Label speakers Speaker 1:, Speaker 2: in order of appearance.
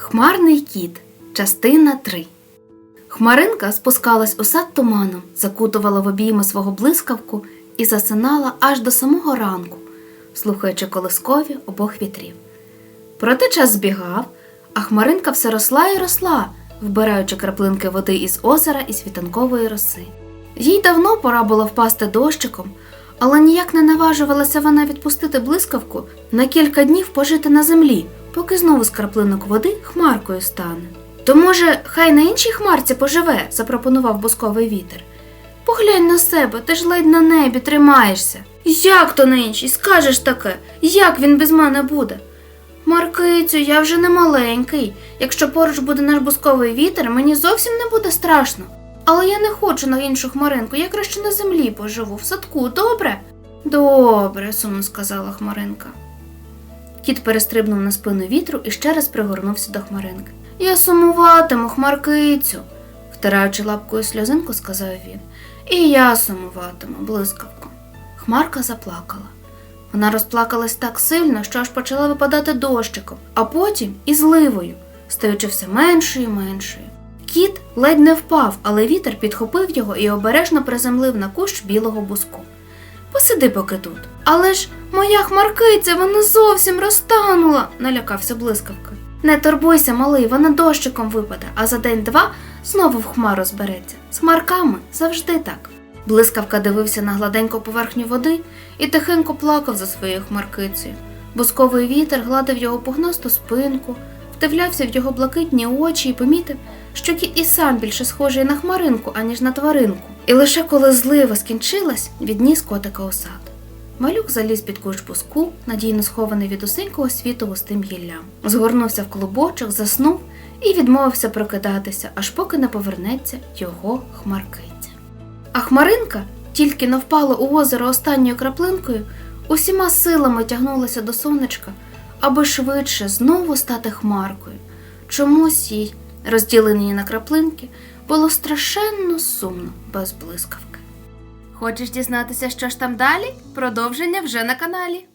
Speaker 1: Хмарний кіт. Частина 3 Хмаринка спускалась у сад туманом, закутувала в обійми свого блискавку і засинала аж до самого ранку, слухаючи колискові обох вітрів. Проте час збігав, а хмаринка все росла і росла, вбираючи краплинки води із озера і світанкової роси. Їй давно пора було впасти дощиком, але ніяк не наважувалася вона відпустити блискавку на кілька днів пожити на землі, поки знову з краплинок води хмаркою стане. То, може, хай на іншій хмарці поживе, запропонував бусковий вітер. Поглянь на себе, ти ж ледь на небі тримаєшся. Як то на іншій? Скажеш таке, як він без мене буде? Маркицю, я вже не маленький. Якщо поруч буде наш бусковий вітер, мені зовсім не буде страшно. Але я не хочу на іншу хмаринку, я краще на землі поживу, в садку, добре? Добре, сумно сказала хмаринка. Кіт перестрибнув на спину вітру і ще раз пригорнувся до хмаринки. Я сумуватиму, хмаркицю, втираючи лапкою сльозинку, сказав він. І я сумуватиму, блискавко. Хмарка заплакала. Вона розплакалась так сильно, що аж почала випадати дощиком, а потім і зливою, стаючи все меншою і меншою. Кіт ледь не впав, але вітер підхопив його і обережно приземлив на кущ білого буску. Посиди поки тут. Але ж моя хмаркиця, вона зовсім розтанула, налякався блискавка. Не турбуйся, малий, вона дощиком випаде, а за день-два знову в хмару збереться. З хмарками завжди так. Блискавка дивився на гладеньку поверхню води і тихенько плакав за своєю хмаркицею. Бусковий вітер гладив його пухнасту спинку, вдивлявся в його блакитні очі і помітив, що кіт і сам більше схожий на хмаринку, аніж на тваринку. І лише коли злива скінчилась, відніс котика у сад. Малюк заліз під кущ буску, надійно схований від усенького світу густим гіллям. Згорнувся в клубочок, заснув і відмовився прокидатися, аж поки не повернеться його хмаркиця. А хмаринка, тільки не впала у озеро останньою краплинкою, усіма силами тягнулася до сонечка, аби швидше знову стати хмаркою. Чомусь їй, розділені на краплинки, було страшенно сумно без блискавки. Хочеш дізнатися, що ж там далі? Продовження вже на каналі.